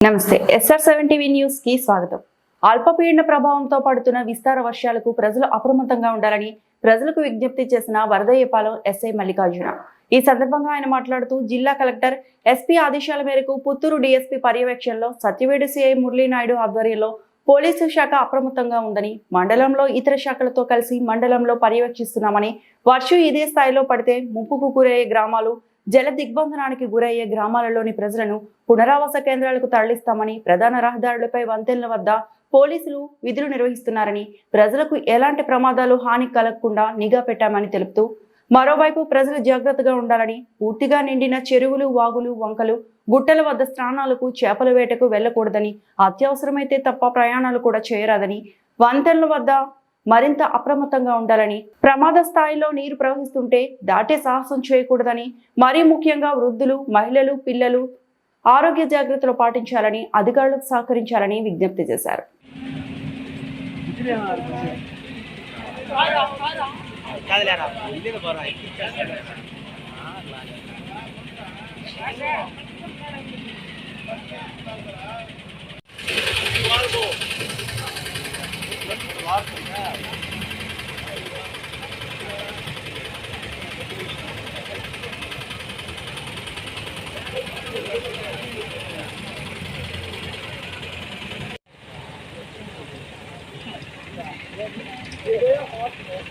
నమస్తే SR seven TV న్యూస్కి స్వాగతం. అల్పపీడన ప్రభావంతో పడుతున్న విస్తార వర్షాలకు ప్రజలు అప్రమత్తంగా ఉండాలని ప్రజలకు విజ్ఞప్తి చేసిన వరదయ్యపాలెం ఎస్ఐ మల్లికార్జున. ఈ సందర్భంగా ఆయన మాట్లాడుతూ జిల్లా కలెక్టర్ ఎస్పీ ఆదేశాల మేరకు పుత్తూరు డిఎస్పీ పర్యవేక్షణలో సత్యవేడు సిఐ మురళీనాయుడు ఆధ్వర్యంలో పోలీసు శాఖ అప్రమత్తంగా ఉందని మండలంలో ఇతర శాఖలతో కలిసి మండలంలో పర్యవేక్షిస్తున్నామని వర్షం ఇదే స్థాయిలో పడితే ముప్పుకు గురయ్యే గ్రామాలు జల దిగ్బంధనానికి గురయ్యే గ్రామాలలోని ప్రజలను పునరావాస కేంద్రాలకు తరలిస్తామని ప్రధాన రహదారులపై వంతెనల వద్ద పోలీసులు విధులు నిర్వహిస్తున్నారని ప్రజలకు ఎలాంటి ప్రమాదాలు హాని కలగకుండా నిఘా పెట్టామని తెలుపుతూ మరోవైపు ప్రజలు జాగ్రత్తగా ఉండాలని పూర్తిగా నిండిన చెరువులు వాగులు వంకలు గుట్టల వద్ద స్నానాలకు చేపల వేటకు వెళ్ళకూడదని అత్యవసరమైతే తప్ప ప్రయాణాలు కూడా చేయరాదని వంతెనల వద్ద మరింత అప్రమత్తంగా ఉండాలని ప్రమాద స్థాయిలో నీరు ప్రవహిస్తుంటే దాటే సాహసం చేయకూడదని మరీ ముఖ్యంగా వృద్ధులు మహిళలు పిల్లలు ఆరోగ్య జాగ్రత్తలు పాటించాలని అధికారులకు సహకరించాలని విజ్ఞప్తి చేశారు. ఇల్లు Eu dei a moto, né?